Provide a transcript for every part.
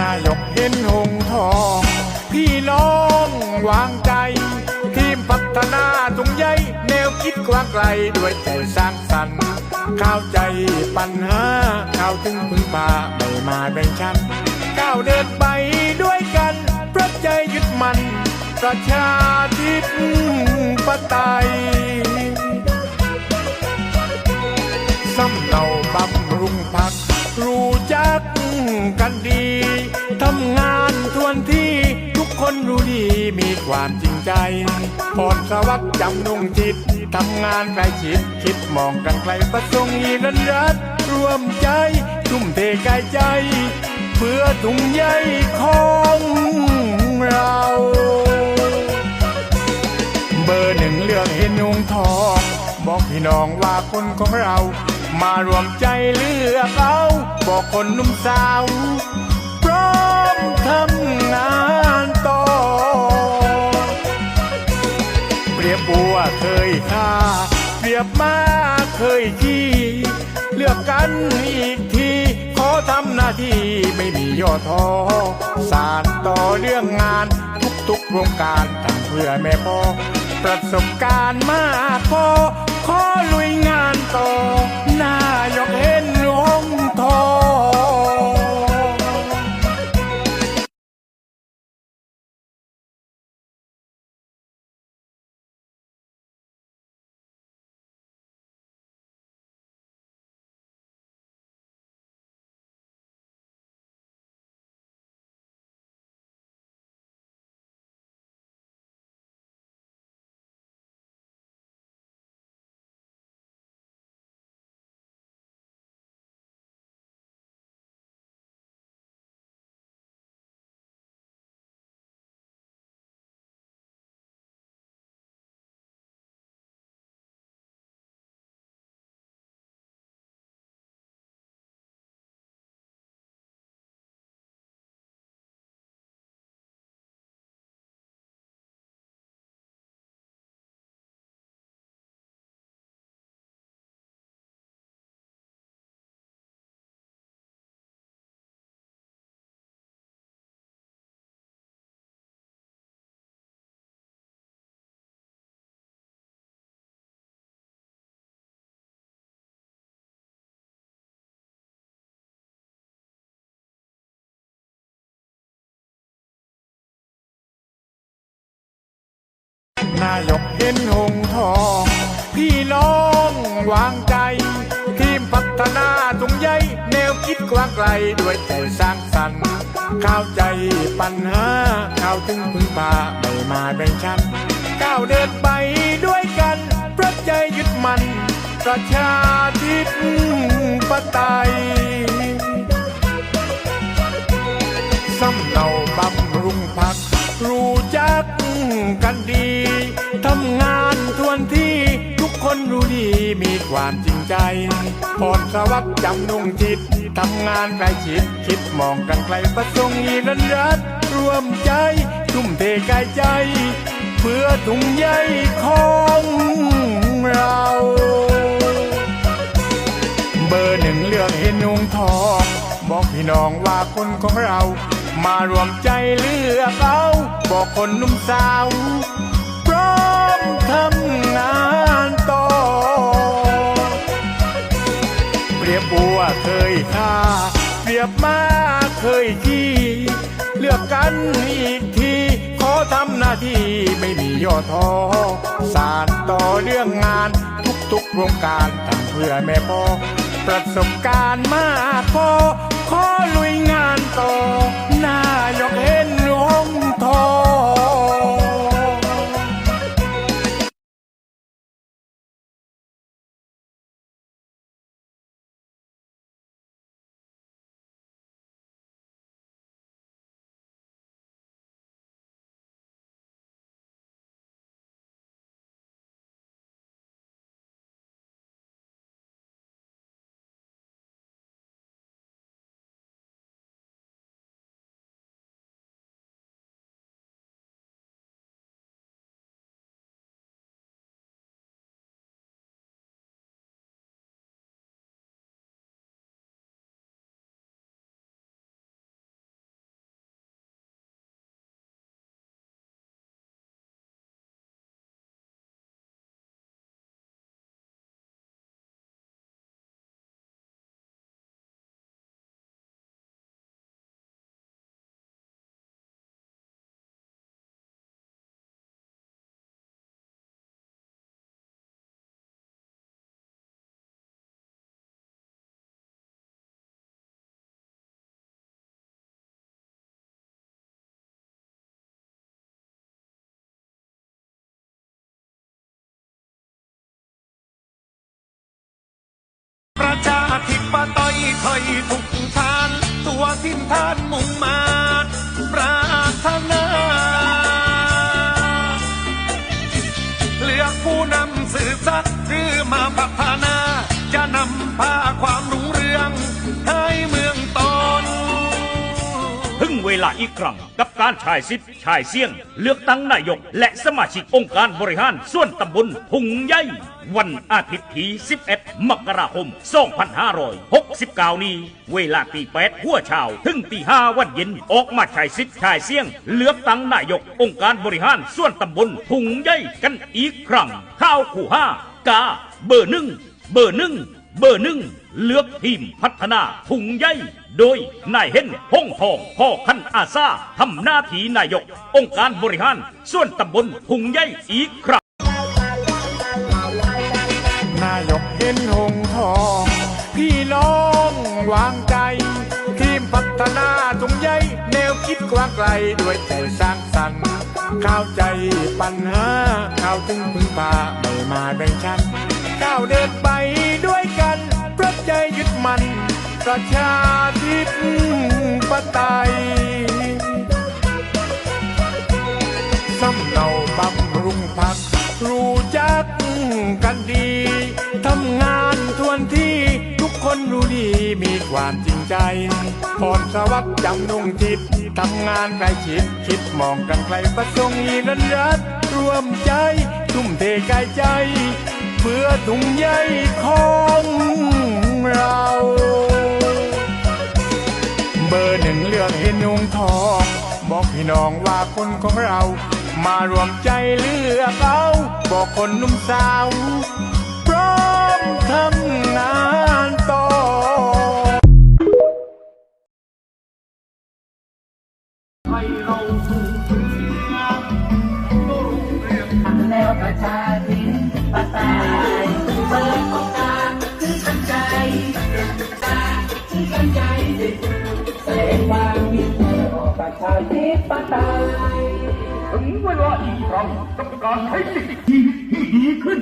นายกเห็นหงทอง พี่น้องวางใจ ทีมพัฒนาตรงใยแนวคิดกว้างไกลด้วยใจสร้างสรรค์เข้าใจปัญหาเข้าถึงพึ่งพาไม่มาแบ่งชั้นก้าวเดินไปด้วยกันเพราะใจยึดมัน ประชาธิปไตยสำเนาบำรุงพักรู้จักกันดี งานทวนที่ทุกคนรู้ดีมีความจริงใจพรสวัสดิ์จำนงจิตทำงานใกล้ชิดคิดมองกันไกลประสงค์อีรันรัดรวมใจทุ่มเทกายใจ เพื่อถุงใยของเราเบอร์หนึ่งเลือกเห็นนุงทองบอกพี่น้องว่าคนของเรา มารวมใจเลือกเอา บอกคนหนุ่มสาว มทำงานต่อ เปรียบบัวเคยฆ่า เปรียบมาเคยขี้เลือกกันอีกที ขอทำหน้าที่ไม่มีย่อท้อสารต่อเรื่องงานทุกๆวงการทำเพื่อแม่พ่อประสบการณ์มากพอขอลุยงานต่อน นายกเห็นหงทอง พี่น้องวางใจ ทีมพัฒนาตรงใยแนวคิดกว้างไกลด้วยใจสร้างสรรค์เข้าใจปัญหาเข้าถึงพึ่งพาไม่มาแบ่งชั้นก้าวเดินไปด้วยกันเพราะใจยึดมันประชาธิปไตย กันดีทำงานทวนที่ทุกคนรู้ดีมีความจริงใจพรสวัสดิ์จำนงจิตทำงานใกล้ชิดคิดมองกันไกลประสงค์อีรันรัดรวมใจทุ่มเทกายใจ เพื่อถุงใยของเรา เบอร์หนึ่งเลือกเห็นนุงทองบอกพี่น้องว่าคนของเรา มารวมใจเลือกเอา บอกคนนุ่มสาว พร้อมทำงานต่อ เปรียบบัวเคยฆ่า เปรียบมาเคยขี้เลือกกันอีกที ขอทำหน้าที่ไม่มีย่อท้อสารต่อเรื่องงานทุกๆวงการทำเพื่อแม่พ่อประสบการณ์มากพอ ธิปไตยไทยทุกทาน ตัวทิ้นท่านมุ่งมาปรารถนา ลาอีกครั้ง กับการชายสิทธิ์ชายเสี่ยง เลือกตั้งนายก และสมาชิกองค์การบริหารส่วนตำบลพุงใหญ่วันอาทิตย์ที่ 11 มกราคม 2569 นี้ เวลาตี8หัวเช้า ถึงตี5วันเย็น ออกมาชายสิทธิ์ชายเสี่ยง เลือกตั้งนายก องค์การบริหารส่วนตำบลพุงใหญ่กันอีกครั้งข้าวขู่ห้ากาเบอร์หนึ่งเบอร์หนึ่งเบอร์หนึ่ง เลือกทีมพัฒนาถุงใหญ่โดยนายเห็นห้องทองพ่อคันอาซาทำหน้าที่นายก องค์การบริหาร ส่วนตำบลถุงใหญ่อีกครั้งนายกเห็นหงทอง พี่น้องวางใจ ทีมพัฒนาตรงใหญ่แนวคิดกว้างไกลด้วยใจสร้างสรรค์เข้าใจปัญหาเข้าถึงพึ่งพาไม่มาแบ่งชั้นก้าวเดินไปด้วย ใจยึดมันประชาธิปไตยสำเนาบำรุงพัก รู้จักกันดี ทำงานทวนที่ทุกคนรู้ดีมีความจริงใจพรสวัสดิ์จำนงทิศทำงานใกล้ชิดคิดมองกันไกลประสงค์อีรันรัดรวมใจ ทุ่มเทกายใจ เพื่อถุงใยของ เรา เบอร์หนึ่งเลือกเห็นยุงทองบอกพี่น้องว่าคนของเรา มารวมใจเลือกเอาบอกคนนุ่มสาวพร้อมทำงานต่อแน ชาธิปไตยถึงเวลาอีกครั้งกับการใช้สิทธิชีวิตที่ดีขึ้น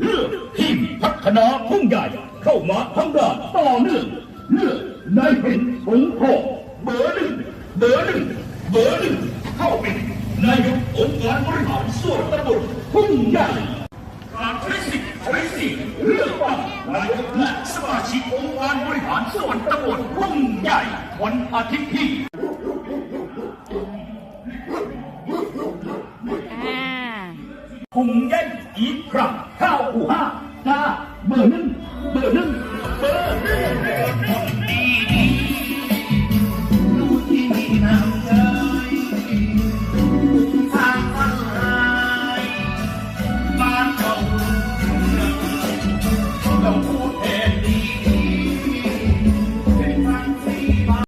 เลือกทีมพัฒนาพุ่งใหญ่เข้ามาทำงานต่อเนื่องเลือกนายเห็นหงทองเบอร์หนึ่งเบอร์หนึ่งเบอร์หนึ่งเข้าเป็นนายกองค์การบริหารส่วนตำบลพุ่งใหญ่การใช้สิทธิใช้เสียงเลือกตั้งนายกและสมาชิกองค์การบริหารส่วนตำบลพุ่งใหญ่วันอาทิตย์ที่ 공연一 프.